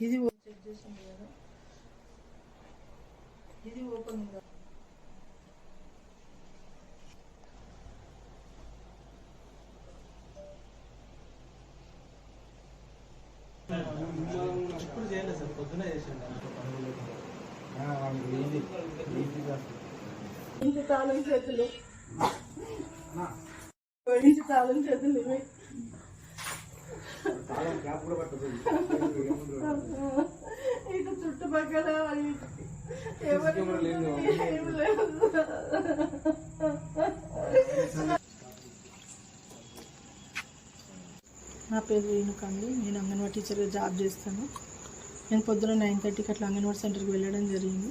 ఇది చెక్ చేసింది కదా. ఇది ఓపెన్ ఉందా? ఇప్పుడు చేయలేదు సార్ పొద్దున చేసిండు ఇంటి తాళం చేతులు. ఇంటి తాళం చేతులు ఇవి. ఇటు చుట్టుపక్కల నా పేరు రేణుక అండి. నేను అంగన్వాడీ టీచర్గా జాబ్ చేస్తాను. నేను పొద్దున నైన్ థర్టీకి అట్లా అంగన్వాడీ సెంటర్కి వెళ్ళడం జరిగింది.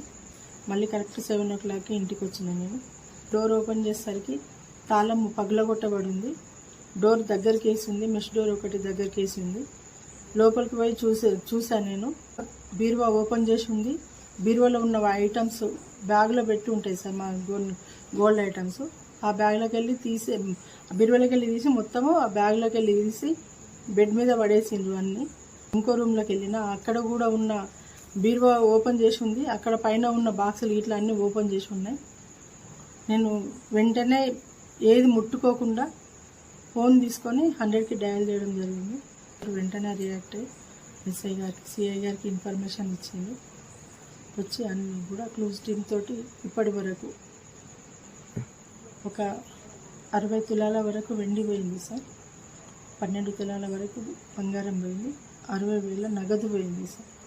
మళ్ళీ కరెక్ట్ సెవెన్ ఓ క్లాక్కి ఇంటికి వచ్చిన నేను. డోర్ ఓపెన్ చేసేసరికి తాళం పగలగొట్టబడి ఉంది డోర్ దగ్గరికి వేసి ఉంది మెష్ డోర్ ఒకటి దగ్గరికి వేసి ఉంది లోపలికి పోయి చూసే చూశాను నేను. బీరువా ఓపెన్ చేసి ఉంది. బీరువాలో ఉన్న ఐటమ్స్ బ్యాగ్లో పెట్టి ఉంటాయి సార్ మా గోల్డ్ గోల్డ్ ఐటమ్స్. ఆ బ్యాగ్లోకి వెళ్ళి తీసి ఆ బీరువాలోకి వెళ్ళి తీసి మొత్తము ఆ బ్యాగ్లోకి వెళ్ళి తీసి బెడ్ మీద పడేసిండ్రు అన్నీ. ఇంకో రూమ్లోకి వెళ్ళిన అక్కడ కూడా ఉన్న బీరువా ఓపెన్ చేసి ఉంది. అక్కడ పైన ఉన్న బాక్సులు ఇట్లా అన్నీ ఓపెన్ చేసి ఉన్నాయి. నేను వెంటనే ఏది ముట్టుకోకుండా ఫోన్ తీసుకొని హండ్రెడ్కి డయల్ చేయడం జరిగింది. వెంటనే రియాక్ట్ అయ్యి ఎస్ఐ గారికి సిఐ గారికి ఇన్ఫర్మేషన్ ఇచ్చింది. వచ్చి అన్నీ కూడా క్లోజ్ టీమ్ తోటి ఇప్పటి వరకు ఒక అరవై తులాల వరకు వెండి పోయింది సార్. పన్నెండు తులాల వరకు బంగారం పోయింది. అరవై వేల నగదు పోయింది సార్.